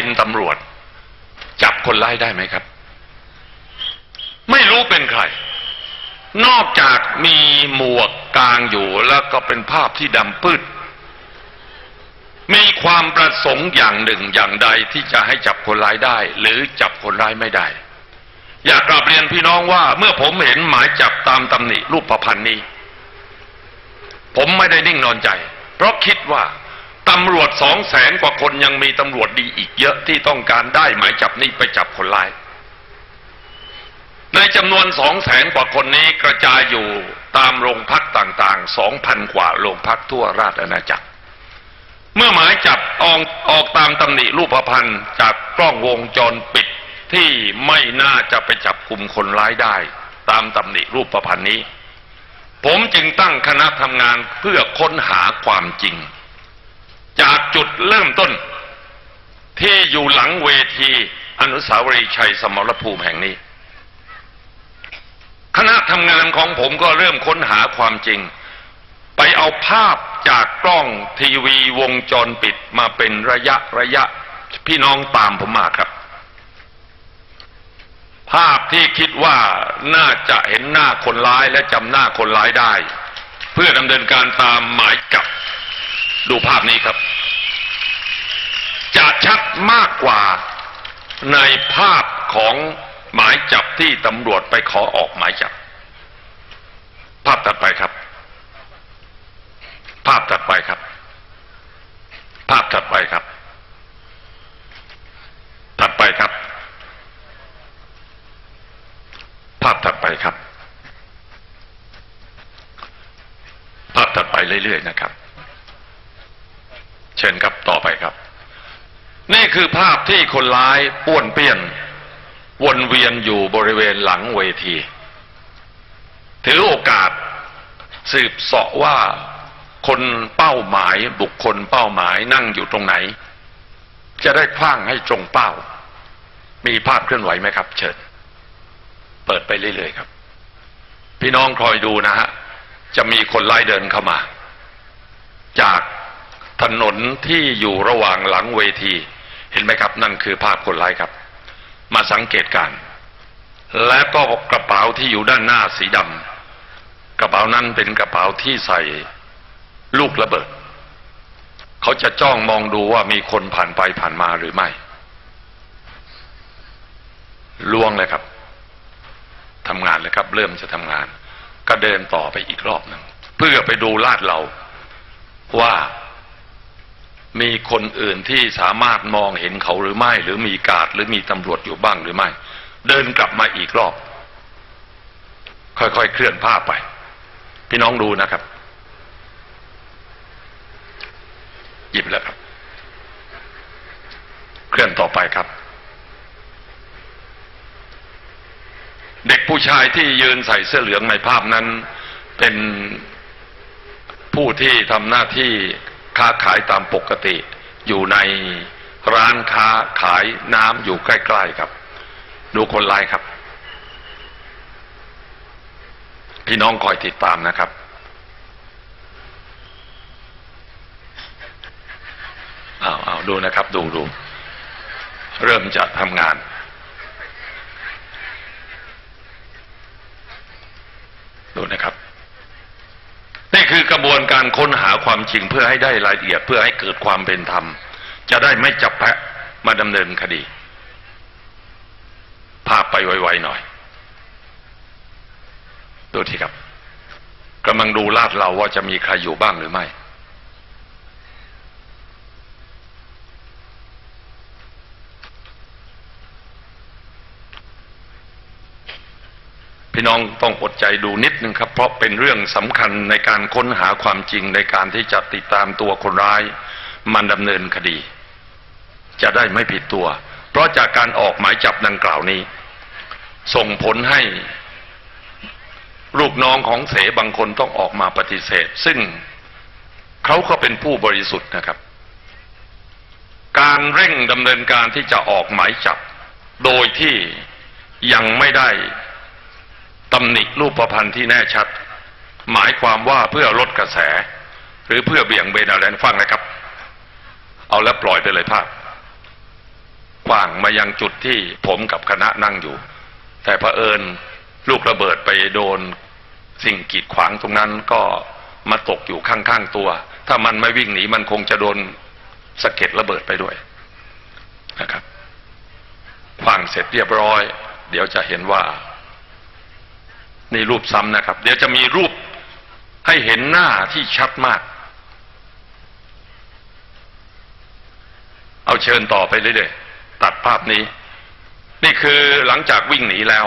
เป็นตำรวจ จับคนร้ายได้ไหมครับ ไม่รู้เป็นใคร นอกจากมีหมวกกลางอยู่แล้วก็เป็นภาพที่ดำปื้ดมีความประสงค์อย่างหนึ่งอย่างใดที่จะให้จับคนร้ายได้ หรือจับคนร้ายไม่ได้ อยากกลับเรียนพี่น้องว่า เมื่อผมเห็นหมายจับตามตำหนิรูปประพันธ์นี้ ผมไม่ได้นิ่งนอนใจ เพราะคิดว่า ตำรวจสองแสนกว่าคนยังมีตำรวจดีอีกเยอะที่ต้องการได้หมายจับนี้ไปจับคนร้าย ในจำนวนสองแสนกว่าคนนี้กระจายอยู่ตามโรงพักต่างๆสองพันกว่าโรงพักทั่วราชอาณาจักร เมื่อหมายจับออกออกตามตำหนิรูปพันธ์จากกล้องวงจรปิดที่ไม่น่าจะไปจับกลุ่มคนร้ายได้ ตามตำหนิรูปพันธ์นี้ ผมจึงตั้งคณะทำงานเพื่อค้นหาความจริง จากจุดเริ่มต้น ที่อยู่หลังเวทีอนุสาวรีย์ชัยสมรภูมิแห่งนี้ คณะทำงานของผมก็เริ่มค้นหาความจริง ไปเอาภาพจากกล้องทีวีวงจรปิดมาเป็นระยะระยะพี่น้องตามผมมาครับ ภาพที่คิดว่าน่าจะเห็นหน้าคนร้ายและจำหน้าคนร้ายได้ เพื่อดำเนินการตามหมายจับ ดูภาพนี้ครับ จะชัดมากกว่าในภาพของหมายจับที่ตำรวจไปขอออกหมายจับ ภาพถัดไปครับ ภาพถัดไปครับ ภาพถัดไปครับ ถัดไปครับ ภาพถัดไปครับ ภาพถัดไปเรื่อยๆนะครับ เชิญครับต่อไปครับ นี่คือภาพที่คนร้ายป้วนเปี้ยน วนเวียนอยู่บริเวณหลังเวที ถือโอกาสสืบเสาะว่าคนเป้าหมายบุคคลเป้าหมายนั่งอยู่ตรงไหน จะได้คว้างให้ตรงเป้า มีภาพเคลื่อนไหวไหมครับ เชิญ เปิดไปเรื่อยๆครับ พี่น้องคอยดูนะฮะจะมีคนไล่เดินเข้ามา จาก ถนนที่อยู่ระหว่างหลังเวที เห็นไหมครับ นั่นคือภาพคนไล่ครับ มาสังเกตการและก็กระเป๋าที่อยู่ด้านหน้าสีดำกระเป๋านั้นเป็นกระเป๋าที่ใส่ลูกระเบิด เขาจะจ้องมองดูว่ามีคนผ่านไปผ่านมาหรือไม่ล่วงเลยครับทำงานเลยครับ เริ่มจะทำงาน ก็เดินต่อไปอีกรอบหนึ่งเพื่อไปดูลาดเราว่า มีคนอื่นที่สามารถมองเห็นเขาหรือไม่ หรือมีกาดหรือมีตำรวจอยู่บ้างหรือไม่ เดินกลับมาอีกรอบ ค่อยๆเคลื่อนผ้าไป พี่น้องดูนะครับ หยิบแล้วครับ เคลื่อนต่อไปครับ เด็กผู้ชายที่ยืนใส่เสื้อเหลืองในภาพนั้น เป็นผู้ที่ทำหน้าที่ ค้าขายตามปกติ อยู่ในร้านค้าขายน้ำอยู่ใกล้ๆครับ ดูคนร้ายครับ พี่น้องคอยติดตามนะครับ เอาเอาดูนะครับ ดูดู เริ่มจะทำงาน ดูนะครับ นี่คือกระบวนการ ความจริงเพื่อให้ได้รายละเอียดเพื่อให้เกิดความเป็นธรรม จะได้ไม่จับแพะมาดำเนินคดี ภาพไปไวๆหน่อย ดูทีครับกำลังดูลาดเราว่าจะมีใครอยู่บ้างหรือไม่ พี่น้องต้องอดใจดูนิดนึงครับ เพราะเป็นเรื่องสำคัญในการค้นหาความจริงในการที่จะติดตามตัวคนร้ายมันดำเนินคดี จะได้ไม่ผิดตัว เพราะจากการออกหมายจับดังกล่าวนี้ ส่งผลให้ ลูกน้องของเสบางคนต้องออกมาปฏิเสธ ซึ่งเขาก็เป็นผู้บริสุทธิ์นะครับ การเร่งดำเนินการที่จะออกหมายจับ โดยที่ยังไม่ได้ ตำหนิรูปประพันธ์ที่แน่ชัด หมายความว่าเพื่อลดกระแส หรือเพื่อเบี่ยงเบนอะไรฟังนะครับ เอาแล้วปล่อยไปเลยภาพขว้างมายังจุดที่ผมกับคณะนั่งอยู่ แต่เผอิญลูกระเบิดไปโดนสิ่งกีดขวางตรงนั้นก็มาตกอยู่ข้างๆตัว ถ้ามันไม่วิ่งหนีมันคงจะโดนสะเก็ดระเบิดไปด้วยนะครับฟังเสร็จเรียบร้อย เดี๋ยวจะเห็นว่า นี่รูปซ้ำนะครับ เดี๋ยวจะมีรูปให้เห็นหน้าที่ชัดมาก เอาเชิญต่อไปเรื่อยๆตัดภาพนี้ นี่คือหลังจากวิ่งหนีแล้ว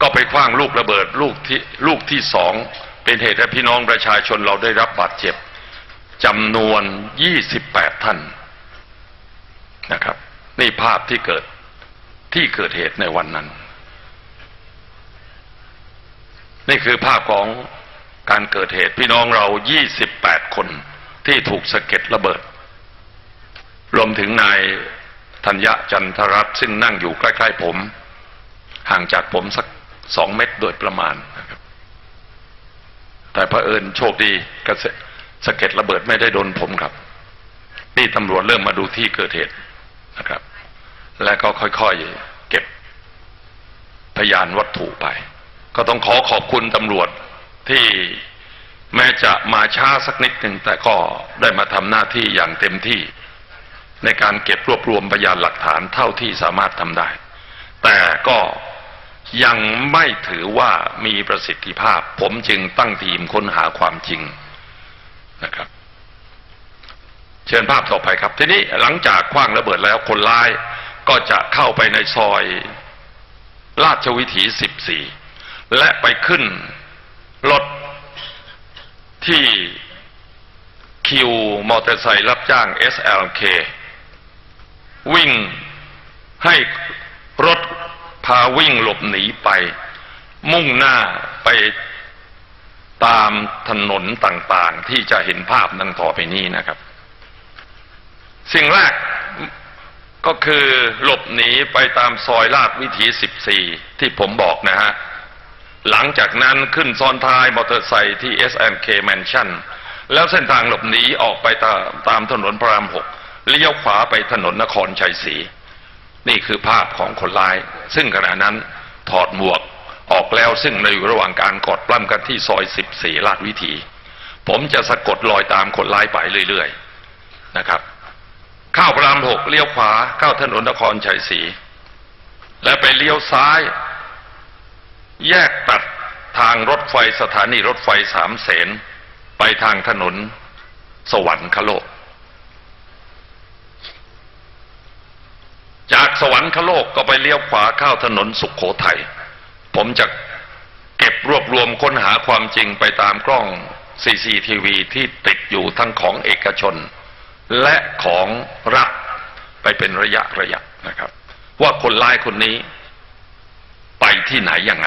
ก็ไปคว้างลูกระเบิดลูกที่ลูกที่สองเป็นเหตุให้พี่น้องประชาชนเราได้รับบาดเจ็บจำนวนยี่สิบแปดท่านนะครับ นี่ภาพที่เกิดที่เกิดเหตุในวันนั้น นี่คือภาพของการเกิดเหตุพี่น้องเรา 28 คนที่ถูกสะเก็ดระเบิด รวมถึงนายธัญญจันทรัตน์ซึ่งนั่งอยู่ใกล้ๆผม ห่างจากผมสักสองเมตรโดยประมาณนะครับ แต่พระเอิญโชคดีกระสะเก็ดระเบิดไม่ได้โดนผมครับนี่ตำรวจเริ่มมาดูที่เกิดเหตุนะครับ และก็ค่อยๆเก็บพยานวัตถุไป ก็ต้องขอขอบคุณตำรวจที่แม้จะมาช้าสักนิดหนึ่งแต่ก็ได้มาทำหน้าที่อย่างเต็มที่ ในการเก็บรวบรวมพยานหลักฐานเท่าที่สามารถทำได้ แต่ก็ยังไม่ถือว่ามีประสิทธิภาพ ผมจึงตั้งทีมค้นหาความจริงนะครับ เชิญภาพต่อไปครับ ทีนี้หลังจากคว้างระเบิดแล้วคนร้ายก็จะเข้าไปในซอย ราชวิถี 14 และไปขึ้นรถที่คิวมอเตอร์ไซค์รับจ้าง SLK วิ่งให้รถพาวิ่งหลบหนีไป มุ่งหน้าไปตามถนนต่างๆ ที่จะเห็นภาพดังต่อไปนี้นะครับ สิ่งแรกก็คือหลบหนีไปตามซอยลาดวิถี 14 ที่ผมบอกนะฮะ หลังจากนั้นขึ้นซ้อนท้ายมอเตอร์ไซค์ที่ S & K Mansion แล้วเส้นทางหลบหนีออกไปตามตามถนนพระรามหกเลี้ยวขวาไปถนนนครชัยศรีนี่คือภาพของคนร้าย ซึ่งขณะนั้นถอดหมวกออกแล้วซึ่งในอยู่ระหว่างการกดปล้ำกันที่ซอย 14 ลาดวิถี ผมจะสะกดรอยตามคนร้ายไปเรื่อยๆนะครับ เข้าพระรามหกเลี้ยวขวาเข้าถนนนครชัยศรีและไปเลี้ยวซ้าย แยกตัดทางรถไฟสถานีรถไฟสามเสนไปทางถนน สวรรคโลก จากสวรรคโลกก็ไปเลี้ยวขวาเข้าถนนสุขโขทัยผมจะเก็บรวบรวมค้นหาความจริงไปตามกล้อง CCTV ที่ติดอยู่ทั้งของเอกชน และของรัฐไปเป็นระยะระยะนะครับ ว่าคนร้ายคนนี้ไปที่ไหนยังไง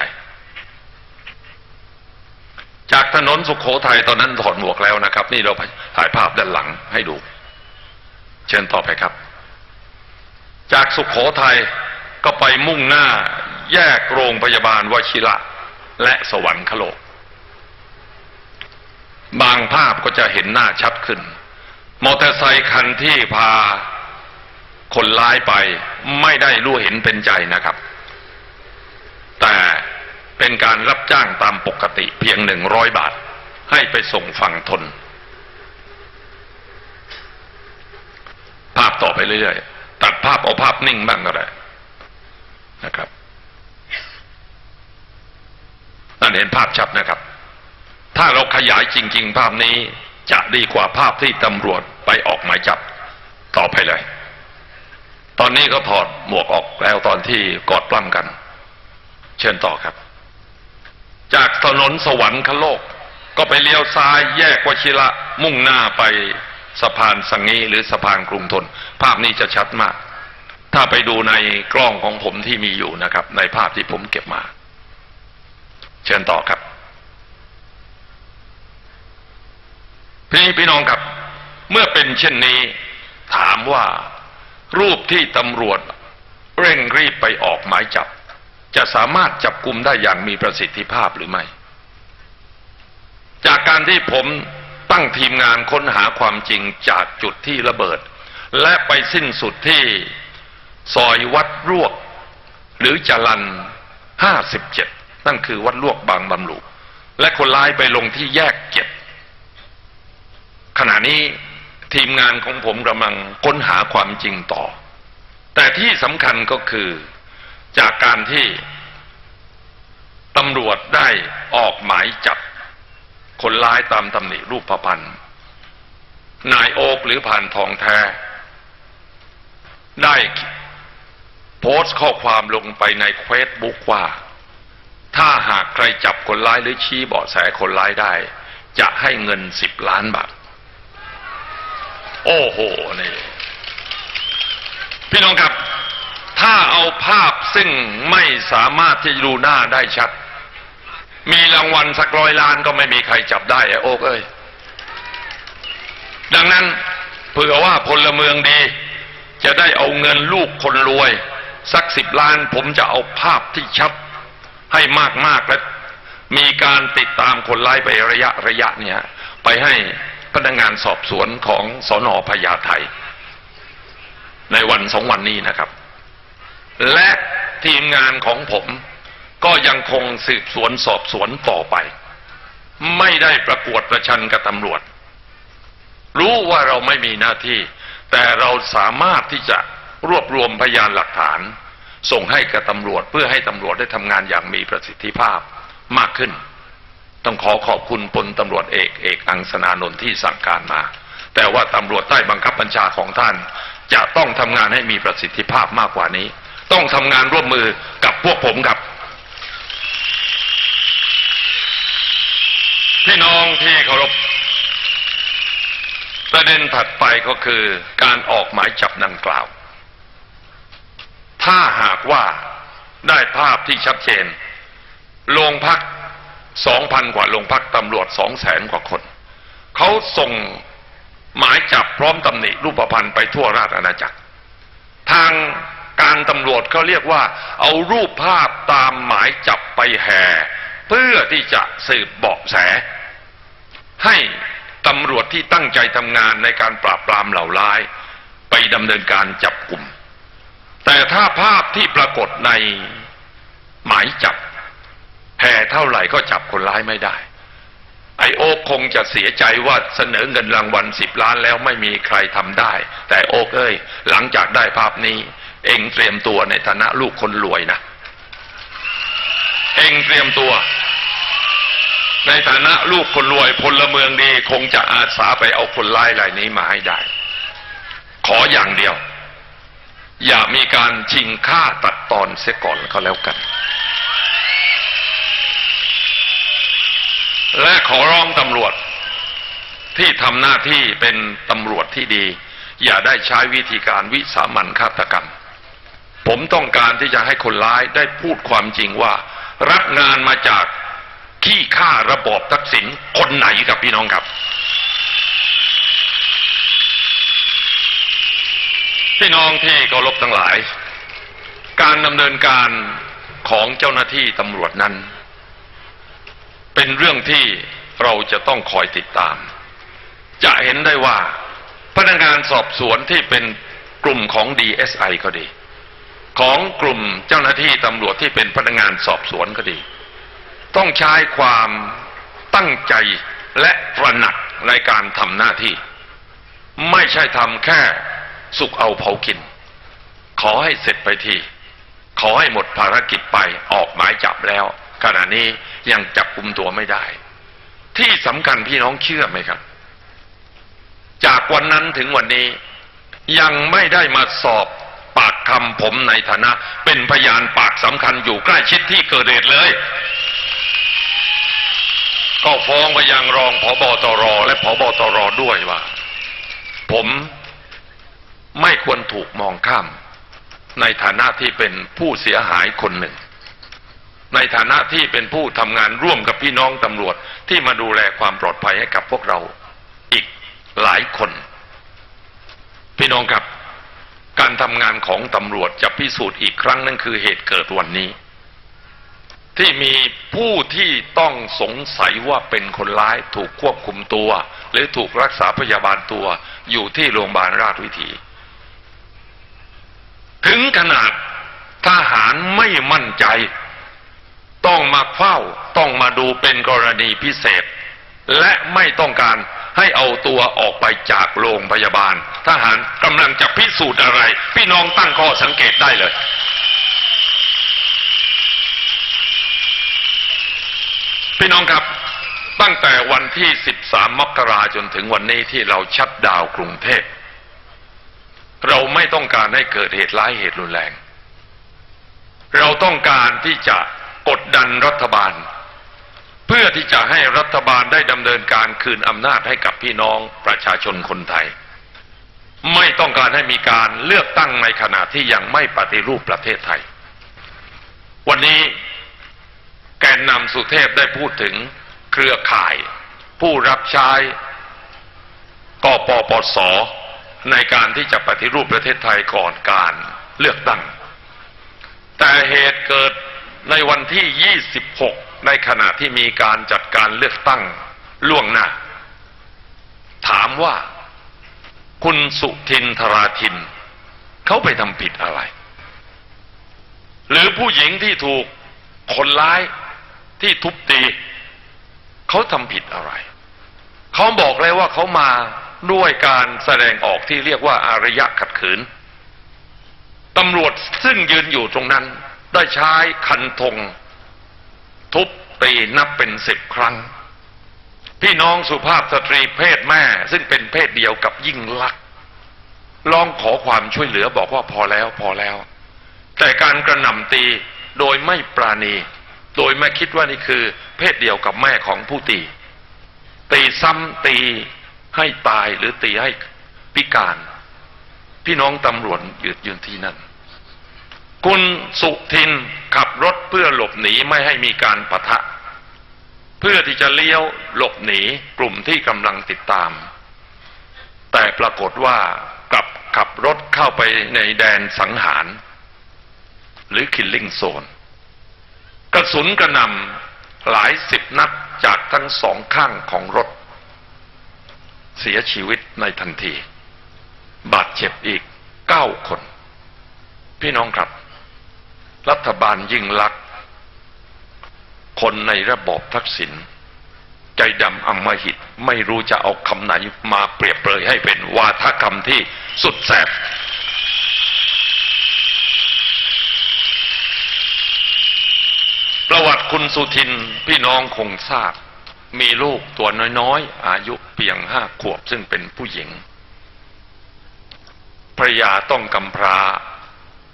จากถนนสุขโขทัยตอนนั้นถอดหมวกแล้วนะครับ นี่เราถ่ายภาพด้านหลังให้ดู เชิญต่อไปครับ จากสุขโขทัยก็ไปมุ่งหน้าแยกโรงพยาบาลวชิระและสวรรคโลก บางภาพก็จะเห็นหน้าชัดขึ้น มอเตอร์ไซคันที่พาคนร้ายไปไม่ได้รู้เห็นเป็นใจนะครับ แต่ เป็นการรับจ้างตามปกติเพียงหนึ่งร้อยบาท ให้ไปส่งฝั่งทน ภาพต่อไปเรื่อยๆ ตัดภาพเอาภาพนิ่งบ้างก็ได้นะครับนั่นเห็นภาพชัดนะครับ ถ้าเราขยายจริง ๆ ภาพนี้จะดีกว่าภาพที่ตำรวจไปออกหมายจับต่อไปเลย ตอนนี้ก็ถอดหมวกออกแล้วตอนที่กอดปล้ำกัน เชิญต่อครับ จากถนนสวรรคโลก ก็ไปเลี้ยวซ้ายแยกวชิระมุ่งหน้าไปสะพานสังงีหรือสะพานกรุงทน ภาพนี้จะชัดมาก ถ้าไปดูในกล้องของผมที่มีอยู่นะครับ ในภาพที่ผมเก็บมา เชิญต่อครับ พี่พี่น้องครับ เมื่อเป็นเช่นนี้ ถามว่า รูปที่ตำรวจเร่งรีบไปออกหมายจับ จะสามารถจับกลุ่มได้อย่างมีประสิทธิภาพหรือไม่ จากการที่ผมตั้งทีมงานค้นหาความจริงจากจุดที่ระเบิด และไปสิ้นสุดที่ซอยวัดรวก หรือจรันห้าสิบเจ็ดนั่นคือวัดลวกบางบำรุและคนร้ายไปลงที่แยกเจ็ดขณะนี้ทีมงานของผมกำลังค้นหาความจริงต่อ แต่ที่สำคัญก็คือ จากการที่ตำรวจได้ออกหมายจับคนร้ายตามตำหนิรูปพันธ์นายโอกหรือผ่านทองแท้ ได้โพสต์ข้อความลงไปในเฟซบุ๊กว่า ถ้าหากใครจับคนร้ายหรือชี้เบาะแสคนร้ายได้ จะให้เงินสิบล้านบาท โอ้โห นี่ พี่น้องครับ ถ้าเอาภาพซึ่งไม่สามารถที่ดูหน้าได้ชัด มีรางวัลสักร้อยล้านก็ไม่มีใครจับได้ไอ้โอ๊กเอ้ย ดังนั้นเผื่อว่าพลเมืองดี จะได้เอาเงินลูกคนรวย สักสิบล้านผมจะเอาภาพที่ชัดให้มาก ๆ และมีการติดตามคนร้ายไประยะระยะเนี่ย ไปให้พนักงานสอบสวนของสอนอพญาไทในวันสองวันนี้นะครับ และทีมงานของผมก็ยังคงสืบสวนสอบสวนต่อไป ไม่ได้ประกวดประชันกับตำรวจ รู้ว่าเราไม่มีหน้าที่ แต่เราสามารถที่จะรวบรวมพยานหลักฐาน ส่งให้กับตำรวจเพื่อให้ตำรวจได้ทำงานอย่างมีประสิทธิภาพมากขึ้น ต้องขอขอบคุณพลตำรวจเอกเอกอังสนานนท์ที่สั่งการมา แต่ว่าตำรวจใต้บังคับบัญชาของท่าน จะต้องทำงานให้มีประสิทธิภาพมากกว่านี้ ต้องทำงานร่วมมือกับพวกผมครับ พี่น้องที่เคารพประเด็นถัดไปก็คือการออกหมายจับดังกล่าว ถ้าหากว่าได้ภาพที่ชัดเจน โรงพักสองพันกว่าโรงพักตำรวจสองแสนกว่าคน เขาส่งหมายจับพร้อมตำหนิรูปพันธ์ไปทั่วราชอาณาจักร ทาง การตำรวจเขาเรียกว่า เอารูปภาพตามหมายจับไปแห่เพื่อที่จะสืบเบาะแส ให้ตำรวจที่ตั้งใจทำงานในการปราบปรามเหล่าร้าย ไปดำเนินการจับกลุ่ม แต่ถ้าภาพที่ปรากฏในหมายจับแห่เท่าไหร่ก็จับคนร้ายไม่ได้ ไอโอคงจะเสียใจว่าเสนอเงินรางวัลสิบล้านแล้วไม่มีใครทำได้ แต่โอเอ้ยหลังจากได้ภาพนี้ เองเตรียมตัวในฐานะลูกคนรวยนะ เองเตรียมตัว ในฐานะลูกคนรวยพลเมืองดีคงจะอาสาไปเอาคนร้ายรายนี้มาให้ได้ ขออย่างเดียว อย่ามีการชิงค่าตัดตอนเสียก่อนก็แล้วกัน และขอร้องตำรวจที่ทำหน้าที่เป็นตำรวจที่ดี อย่าได้ใช้วิธีการวิสามันฆาตกรรม ผมต้องการที่จะให้คนร้ายได้พูดความจริงว่า รับงานมาจากขี้ข้าระบอบทักษิณคนไหนกับพี่น้องครับ พี่น้องที่เคารพทั้งหลาย การดำเนินการของเจ้าหน้าที่ตำรวจนั้น เป็นเรื่องที่เราจะต้องคอยติดตาม จะเห็นได้ว่าพนักงานสอบสวนที่เป็นกลุ่มของ DSI ก็ดี ของกลุ่มเจ้าหน้าที่ตำรวจที่เป็นพนักงานสอบสวนก็ดี ต้องใช้ความตั้งใจและตระหนักในการทำหน้าที่ ไม่ใช่ทำแค่สุกเอาเผากิน ขอให้เสร็จไปที ขอให้หมดภารกิจไปออกหมายจับแล้ว ขณะนี้ยังจับกุมตัวไม่ได้ ที่สำคัญพี่น้องเชื่อไหมครับ จากวันนั้นถึงวันนี้ยังไม่ได้มาสอบ ปากคำผมในฐานะ เป็นพยานปากสำคัญอยู่ใกล้ชิดที่เกิดเหตุเลย ก็ฟ้องไปยังรองผบตร และผบตรด้วยว่า ผมไม่ควรถูกมองข้าม ในฐานะที่เป็นผู้เสียหายคนหนึ่ง ในฐานะที่เป็นผู้ทำงานร่วมกับพี่น้องตำรวจที่มาดูแลความปลอดภัยให้กับพวกเรา อีกหลายคน พี่น้องครับ การทำงานของตำรวจจะพิสูจน์อีกครั้งนั่นคือเหตุเกิดวันนี้ ที่มีผู้ที่ต้องสงสัยว่าเป็นคนร้ายถูกควบคุมตัว หรือถูกรักษาพยาบาลตัวอยู่ที่โรงพยาบาลราชวิถี ถึงขนาดทหารไม่มั่นใจ ต้องมาเฝ้าต้องมาดูเป็นกรณีพิเศษ และไม่ต้องการ ให้เอาตัวออกไปจากโรงพยาบาล ทหารกำลังจะพิสูจน์อะไร พี่น้องตั้งข้อสังเกตได้เลย พี่น้องครับตั้งแต่วันที่ 13 มกราจนถึงวันนี้ที่เราชัดดาวกรุงเทพ เราไม่ต้องการให้เกิดเหตุร้ายเหตุรุนแรง เราต้องการที่จะกดดันรัฐบาล เพื่อที่จะให้รัฐบาลได้ดำเนินการคืนอำนาจให้กับพี่น้องประชาชนคนไทย ไม่ต้องการให้มีการเลือกตั้งในขณะที่ยังไม่ปฏิรูปประเทศไทย วันนี้แกนนำสุเทพได้พูดถึงเครือข่าย ผู้รับใช้กปปสในการที่จะปฏิรูปประเทศไทยก่อนการเลือกตั้ง แต่เหตุเกิดในวันที่ 26 ในขณะที่มีการจัดการเลือกตั้งล่วงหน้า ถามว่าคุณสุทินทราทิน เขาไปทำผิดอะไร หรือผู้หญิงที่ถูกคนร้ายที่ทุบตี เขาทำผิดอะไร เขาบอกเลยว่าเขามาด้วยการแสดงออกที่เรียกว่าอารยะขัดขืนตำรวจซึ่งยืนอยู่ตรงนั้น ได้ใช้คันธง ตีนับเป็นสิบครั้ง พี่น้องสุภาพสตรีเพศแม่ ซึ่งเป็นเพศเดียวกับยิ่งลักษณ์ลองขอความช่วยเหลือบอกว่าพอแล้วพอแล้ว แต่การกระหน่ำตีโดยไม่ปราณี โดยไม่คิดว่านี่คือ เพศเดียวกับแม่ของผู้ตี ตีซ้ำตีให้ตายหรือตีให้พิการ พี่น้องตำรวจยืดยืนที่นั่น คุณสุทินขับรถเพื่อหลบหนีไม่ให้มีการปะทะ เพื่อที่จะเลี้ยวหลบหนีกลุ่มที่กำลังติดตาม แต่ปรากฏว่ากลับขับรถเข้าไปในแดนสังหาร หรือคิลลิงโซน กระสุนกระนำหลายสิบนัดจากทั้งสองข้างของรถ เสียชีวิตในทันที บาดเจ็บอีกเก้าคน พี่น้องครับ รัฐบาลยิ่งลักษณ์คนในระบบทักษิณใจดำอมหิตไม่รู้จะเอาคำไหนมาเปรียบเปรยให้เป็นวาทกรรมที่สุดแสบ ประวัติคุณสุทินพี่น้องคงทราบ มีลูกตัวน้อยๆ อายุเพียงห้าขวบซึ่งเป็นผู้หญิงภรรยาต้องกำพร้า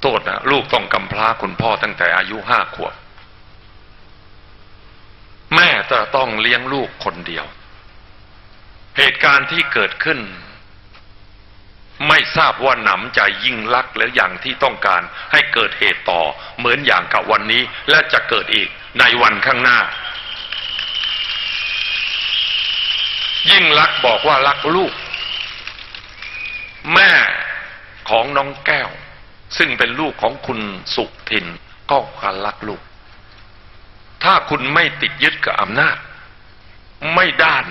โทษนะลูกต้องกำพร้าคุณพ่อตั้งแต่อายุห้าขวบ แม่จะต้องเลี้ยงลูกคนเดียว เหตุการณ์ที่เกิดขึ้น ไม่ทราบว่าหนำใจยิ่งลักษณ์แล้วอย่างที่ต้องการให้เกิดเหตุต่อ เหมือนอย่างกับวันนี้และจะเกิดอีกในวันข้างหน้า ยิ่งลักบอกว่ารักลูก แม่ของน้องแก้ว ซึ่งเป็นลูกของคุณสุทินก็การรักลูก ถ้าคุณไม่ติดยึดกับอำนาจ ไม่ด้าน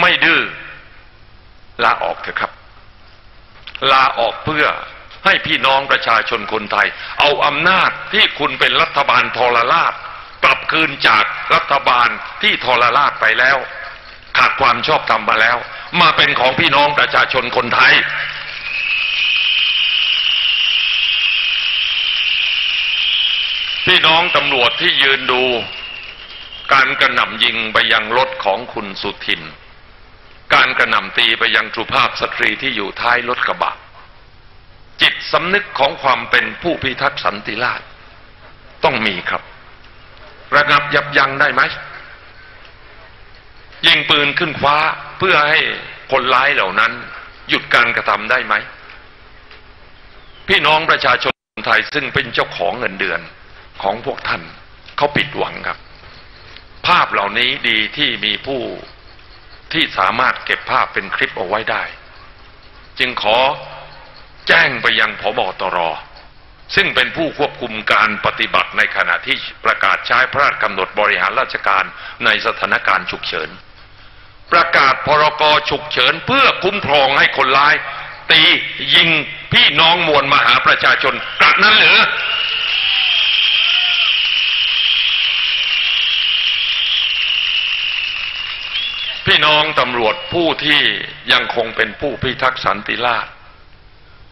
ไม่ดื้อลาออกเถอะครับ ลาออกเพื่อให้พี่น้องประชาชนคนไทย เอาอำนาจที่คุณเป็นรัฐบาลทรราชกลับคืนจากรัฐบาลที่ทรราชไปแล้ว ขาดความชอบธรรมมาแล้ว มาเป็นของพี่น้องประชาชนคนไทย พี่น้องตำรวจที่ยืนดู การกระหน่ำยิงไปยังรถของคุณสุทิน การกระหน่ำตีไปยังสุภาพสตรีที่อยู่ท้ายรถกระบะ จิตสำนึกของความเป็นผู้พิทักษ์สันติราษฎร์ต้องมีครับ ระงับยับยั้งได้ไหม ยิงปืนขึ้นฟ้าเพื่อให้คนร้ายเหล่านั้น หยุดการกระทำได้ไหม พี่น้องประชาชนไทยซึ่งเป็นเจ้าของเงินเดือน ของพวกท่านเขาผิดหวังครับ ภาพเหล่านี้ดีที่มีผู้ที่สามารถเก็บภาพเป็นคลิปเอาไว้ได้ จึงขอแจ้งไปยังพบตร ซึ่งเป็นผู้ควบคุมการปฏิบัติในขณะที่ประกาศใช้พระราชกำหนดบริหารราชการในสถานการณ์ฉุกเฉิน ประกาศพรกฉุกเฉินเพื่อคุ้มครองให้คนร้าย ตียิงพี่น้องมวลมหาประชาชนกระนั้นหรือ น้องตำรวจผู้ที่ยังคงเป็นผู้พิทักษ์สันติราษฎร์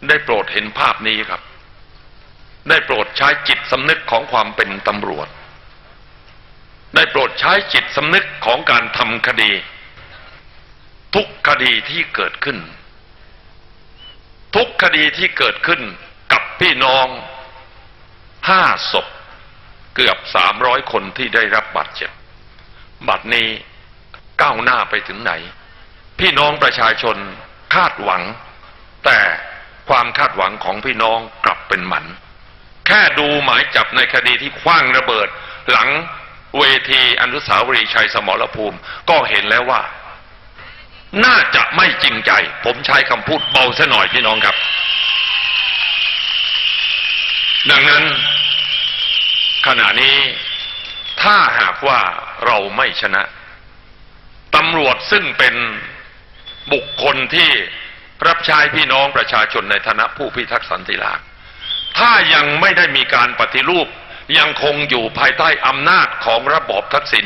ได้โปรดเห็นภาพนี้ครับ ได้โปรดใช้จิตสำนึกของความเป็นตำรวจ ได้โปรดใช้จิตสำนึกของการทำคดี ทุกคดีที่เกิดขึ้น ทุกคดีที่เกิดขึ้นกับพี่น้องห้าศพเกือบสามร้อยคนที่ได้รับบาดเจ็บบัดนี้ ก้าวหน้าไปถึงไหน พี่น้องประชาชนคาดหวัง แต่ความคาดหวังของพี่น้องกลับเป็นหมัน แค่ดูหมายจับในคดีที่คว้างระเบิด หลังเวทีอนุสาวรีย์ชัยสมรภูมิ ก็เห็นแล้วว่า น่าจะไม่จริงใจ ผมใช้คำพูดเบาซะหน่อยพี่น้องครับ ดังนั้น ขณะนี้ถ้าหากว่าเราไม่ชนะำรวจซึ่งเป็นบุคคลที่รับใช้พี่น้องประชาชนในฐานะผู้พิทักษ์สันติราษฎร์ถ้ายังไม่ได้มีการปฏิรูปยังคงอยู่ภายใต้อำนาจของระบอบทักษิณ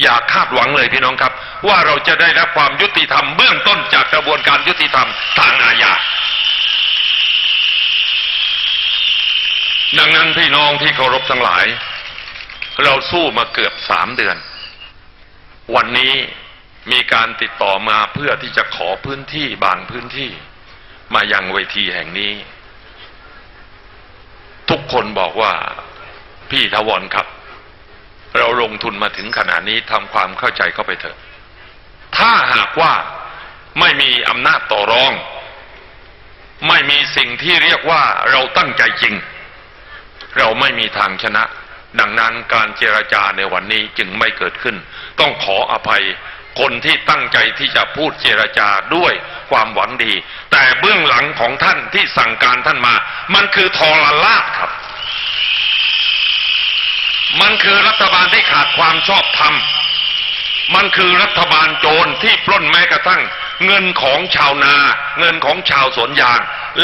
อย่าคาดหวังเลยพี่น้องครับ ว่าเราจะได้รับความยุติธรรมเบื้องต้นจากกระบวนการยุติธรรมทางอาญาดังนั้นพี่น้องที่เคารพทั้งหลาย เราสู้มาเกือบสามเดือน วันนี้ มีการติดต่อมาเพื่อที่จะขอพื้นที่บางพื้นที่ มายังเวทีแห่งนี้ ทุกคนบอกว่าพี่ทวรครับ เราลงทุนมาถึงขนาดนี้ทำความเข้าใจเข้าไปเถอะ ถ้าหากว่าไม่มีอำนาจต่อรอง ไม่มีสิ่งที่เรียกว่าเราตั้งใจจริง เราไม่มีทางชนะ ดังนั้นการเจรจาในวันนี้จึงไม่เกิดขึ้น ต้องขออภัย คนที่ตั้งใจที่จะพูดเจรจาด้วยความหวังดี แต่เบื้องหลังของท่านที่สั่งการท่านมา มันคือทรลาดครับ มันคือรัฐบาลที่ขาดความชอบธรรม มันคือรัฐบาลโจรที่ปล้นแม้กระทั่ง เงินของชาวนา เงินของชาวสวนยาง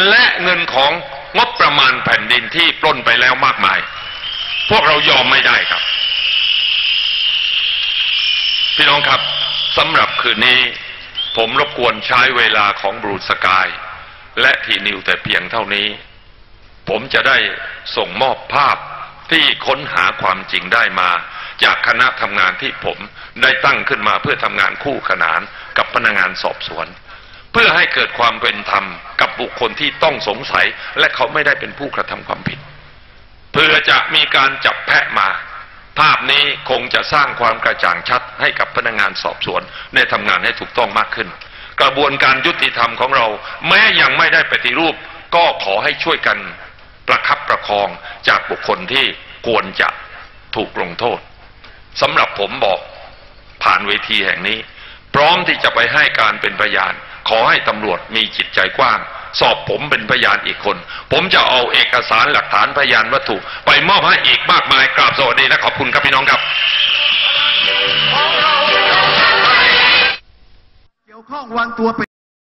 และเงินของงบประมาณแผ่นดินที่ปล้นไปแล้วมากมาย พวกเรายอมไม่ได้ครับ พี่น้องครับ สำหรับคืนนี้ผมรบกวนใช้เวลาของบรูสกาย และทีนิวแต่เพียงเท่านี้ ผมจะได้ส่งมอบภาพที่ค้นหาความจริงได้มา จากคณะทำงานที่ผมได้ตั้งขึ้นมาเพื่อทำงานคู่ขนานกับพนักงานสอบสวน เพื่อให้เกิดความเป็นธรรมกับบุคคลที่ต้องสงสัย และเขาไม่ได้เป็นผู้กระทำความผิด เพื่อจะมีการจับแพะมา ภาพนี้คงจะสร้างความกระจ่างชัดให้กับพนักงานสอบสวนได้ทำงานให้ถูกต้องมากขึ้น กระบวนการยุติธรรมของเรา แม้ยังไม่ได้ปฏิรูป ก็ขอให้ช่วยกันประคับประคองจากบุคคลที่ควรจะถูกลงโทษสำหรับผมบอกผ่านเวทีแห่งนี้ พร้อมที่จะไปให้การเป็นพยาน ขอให้ตำรวจมีจิตใจกว้าง สอบผมเป็นพยานอีกคน ผมจะเอาเอกสารหลักฐานพยานวัตถุ ไปมอบให้อีกมากมายกราบสวัสดีและขอบคุณครับพี่น้องครับเกี่ยวข้องวางตัวไป